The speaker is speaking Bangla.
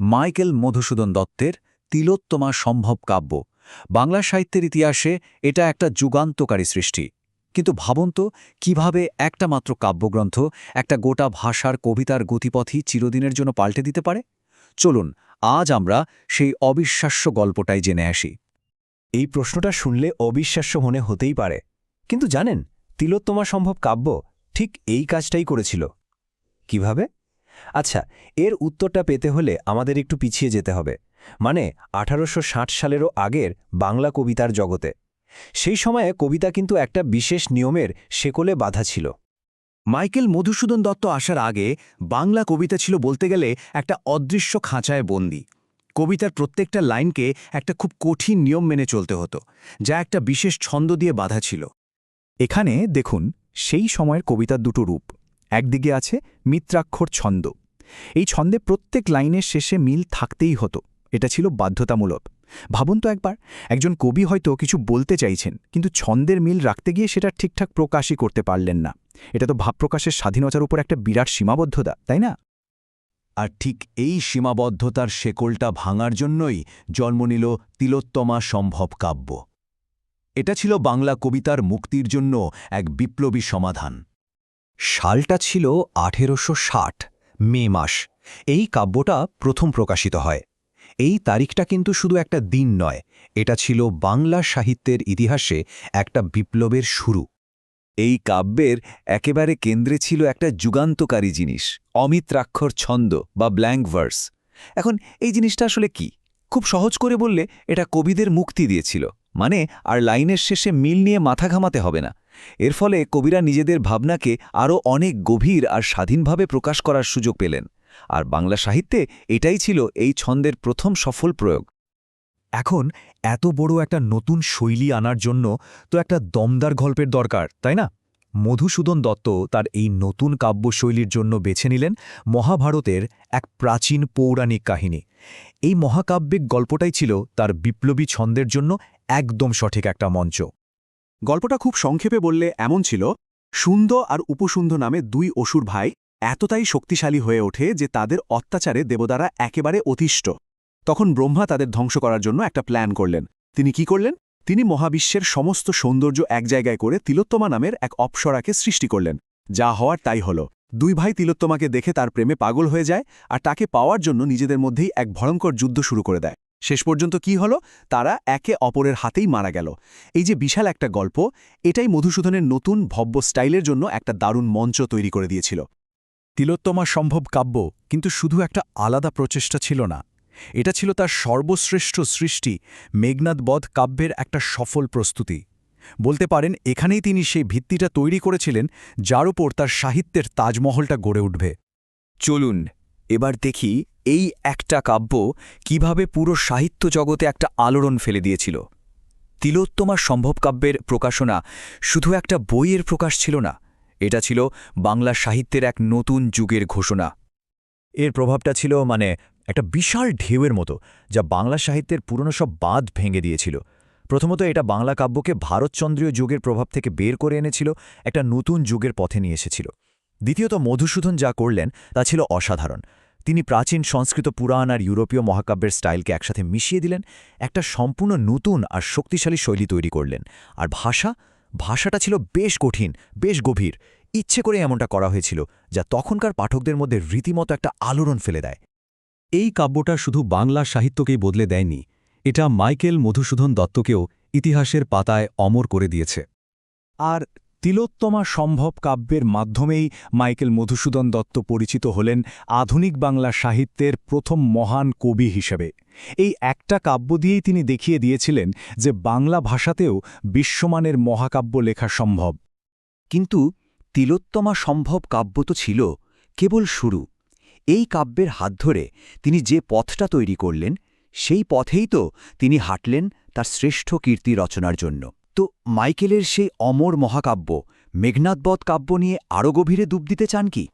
মাইকেল মধুসূদন দত্তের তিলোত্তমা সম্ভব কাব্য। বাংলা সাহিত্যের ইতিহাসে এটা একটা যুগান্তকারী সৃষ্টি। কিন্তু ভাবুন তো, কীভাবে একটা মাত্র কাব্যগ্রন্থ একটা গোটা ভাষার কবিতার গতিপথই চিরদিনের জন্য পাল্টে দিতে পারে? চলুন, আজ আমরা সেই অবিশ্বাস্য গল্পটাই জেনে আসি। এই প্রশ্নটা শুনলে অবিশ্বাস্য মনে হতেই পারে। কিন্তু জানেন, তিলোত্তমা সম্ভব কাব্য ঠিক এই কাজটাই করেছিল। কীভাবে? আচ্ছা এর উত্তরটা পেতে হলে আমাদের একটু পিছিয়ে যেতে হবে। মানে আঠারোশ ষাট সালেরও আগের বাংলা কবিতার জগতে। সেই সময়ে কবিতা কিন্তু একটা বিশেষ নিয়মের শেকলে বাধা ছিল। মাইকেল মধুসূদন দত্ত আসার আগে বাংলা কবিতা ছিল বলতে গেলে একটা অদৃশ্য খাঁচায় বন্দি। কবিতার প্রত্যেকটা লাইনকে একটা খুব কঠিন নিয়ম মেনে চলতে হতো, যা একটা বিশেষ ছন্দ দিয়ে বাধা ছিল। এখানে দেখুন, সেই সময়ের কবিতার দুটো রূপ। একদিকে আছে মিত্রাক্ষর ছন্দ। এই ছন্দে প্রত্যেক লাইনের শেষে মিল থাকতেই হতো। এটা ছিল বাধ্যতামূলক। ভাবুন তো একবার, একজন কবি হয়তো কিছু বলতে চাইছেন, কিন্তু ছন্দের মিল রাখতে গিয়ে সেটা ঠিকঠাক প্রকাশই করতে পারলেন না। এটা তো ভাব প্রকাশের স্বাধীনতার উপর একটা বিরাট সীমাবদ্ধতা, তাই না? আর ঠিক এই সীমাবদ্ধতার শেকলটা ভাঙার জন্যই জন্ম নিল তিলোত্তমা সম্ভব কাব্য। এটা ছিল বাংলা কবিতার মুক্তির জন্য এক বিপ্লবী সমাধান। সালটা ছিল আঠেরোশো ষাট, মে মাস। এই কাব্যটা প্রথম প্রকাশিত হয়। এই তারিখটা কিন্তু শুধু একটা দিন নয়, এটা ছিল বাংলা সাহিত্যের ইতিহাসে একটা বিপ্লবের শুরু। এই কাব্যের একেবারে কেন্দ্রে ছিল একটা যুগান্তকারী জিনিস অমিত্রাক্ষর ছন্দ বা ব্ল্যাঙ্ক ভার্স। এখন এই জিনিসটা আসলে কি? খুব সহজ করে বললে, এটা কবিদের মুক্তি দিয়েছিল। মানে আর লাইনের শেষে মিল নিয়ে মাথা ঘামাতে হবে না। এর ফলে কবিরা নিজেদের ভাবনাকে আরও অনেক গভীর আর স্বাধীনভাবে প্রকাশ করার সুযোগ পেলেন। আর বাংলা সাহিত্যে এটাই ছিল এই ছন্দের প্রথম সফল প্রয়োগ। এখন এত বড় একটা নতুন শৈলী আনার জন্য তো একটা দমদার গল্পের দরকার, তাই না? মধুসূদন দত্ত তার এই নতুন কাব্যশৈলীর জন্য বেছে নিলেন মহাভারতের এক প্রাচীন পৌরাণিক কাহিনী। এই মহাকাব্যিক গল্পটাই ছিল তার বিপ্লবী ছন্দের জন্য একদম সঠিক একটা মঞ্চ। গল্পটা খুব সংক্ষেপে বললে এমন ছিল, সুন্দ আর উপসুন্দ নামে দুই অসুর ভাই এতটাই শক্তিশালী হয়ে ওঠে যে তাদের অত্যাচারে দেবতারা একেবারে অতিষ্ঠ। তখন ব্রহ্মা তাদের ধ্বংস করার জন্য একটা প্ল্যান করলেন। তিনি কি করলেন? তিনি মহাবিশ্বের সমস্ত সৌন্দর্য এক জায়গায় করে তিলোত্তমা নামের এক অপ্সরাকে সৃষ্টি করলেন। যা হওয়ার তাই হল। দুই ভাই তিলোত্তমাকে দেখে তার প্রেমে পাগল হয়ে যায় আর তাকে পাওয়ার জন্য নিজেদের মধ্যেই এক ভয়ঙ্কর যুদ্ধ শুরু করে দেয়। শেষ পর্যন্ত কি হল? তারা একে অপরের হাতেই মারা গেল। এই যে বিশাল একটা গল্প, এটাই মধুসূদনের নতুন ভব্য স্টাইলের জন্য একটা দারুণ মঞ্চ তৈরি করে দিয়েছিল। তিলোত্তমা সম্ভব কাব্য, কিন্তু শুধু একটা আলাদা প্রচেষ্টা ছিল না। এটা ছিল তার সর্বশ্রেষ্ঠ সৃষ্টি, মেঘনাদ বধ কাব্যের একটা সফল প্রস্তুতি। বলতে পারেন, এখানেই তিনি সেই ভিত্তিটা তৈরি করেছিলেন, যার উপর তার সাহিত্যের তাজমহলটা গড়ে উঠবে। চলুন এবার দেখি এই একটা কাব্য কীভাবে পুরো সাহিত্য জগতে একটা আলোড়ন ফেলে দিয়েছিল। তিলোত্তমা সম্ভব কাব্যের প্রকাশনা শুধু একটা বইয়ের প্রকাশ ছিল না, এটা ছিল বাংলা সাহিত্যের এক নতুন যুগের ঘোষণা। এর প্রভাবটা ছিল মানে একটা বিশাল ঢেউয়ের মতো, যা বাংলা সাহিত্যের পুরনো সব বাঁধ ভেঙে দিয়েছিল। প্রথমত এটা বাংলা কাব্যকে ভারতচন্দ্রীয় যুগের প্রভাব থেকে বের করে এনেছিল, একটা নতুন যুগের পথে নিয়ে এসেছিল। দ্বিতীয়ত মধুসূদন যা করলেন তা ছিল অসাধারণ। তিনি প্রাচীন সংস্কৃত পুরাণ আর ইউরোপীয় মহাকাব্যের স্টাইলকে একসাথে মিশিয়ে দিলেন একটা সম্পূর্ণ নতুন আর শক্তিশালী শৈলী তৈরি করলেন। আর ভাষা? ভাষাটা ছিল বেশ কঠিন বেশ গভীর। ইচ্ছে করে এমনটা করা হয়েছিল যা তখনকার পাঠকদের মধ্যে রীতিমতো একটা আলোড়ন ফেলে দেয়। এই কাব্যটা শুধু বাংলা সাহিত্যকেই বদলে দেয়নি এটা মাইকেল মধুসূদন দত্তকেও ইতিহাসের পাতায় অমর করে দিয়েছে। আর তিলোত্তমা সম্ভব কাব্যের মাধ্যমেই মাইকেল মধুসূদন দত্ত পরিচিত হলেন আধুনিক বাংলা সাহিত্যের প্রথম মহান কবি হিসেবে। এই একটা কাব্য দিয়েই তিনি দেখিয়ে দিয়েছিলেন যে বাংলা ভাষাতেও বিশ্বমানের মহাকাব্য লেখা সম্ভব। কিন্তু তিলোত্তমা সম্ভব কাব্য তো ছিল, কেবল শুরু। এই কাব্যের হাত ধরে তিনি যে পথটা তৈরি করলেন, সেই পথেই তো তিনি হাঁটলেন তার শ্রেষ্ঠ কীর্তি রচনার জন্য। তো মাইকেলের সেই অমর মহাকাব্য মেঘনাদবধ কাব্য নিয়ে আরও গভীরে ডুব দিতে চান কি?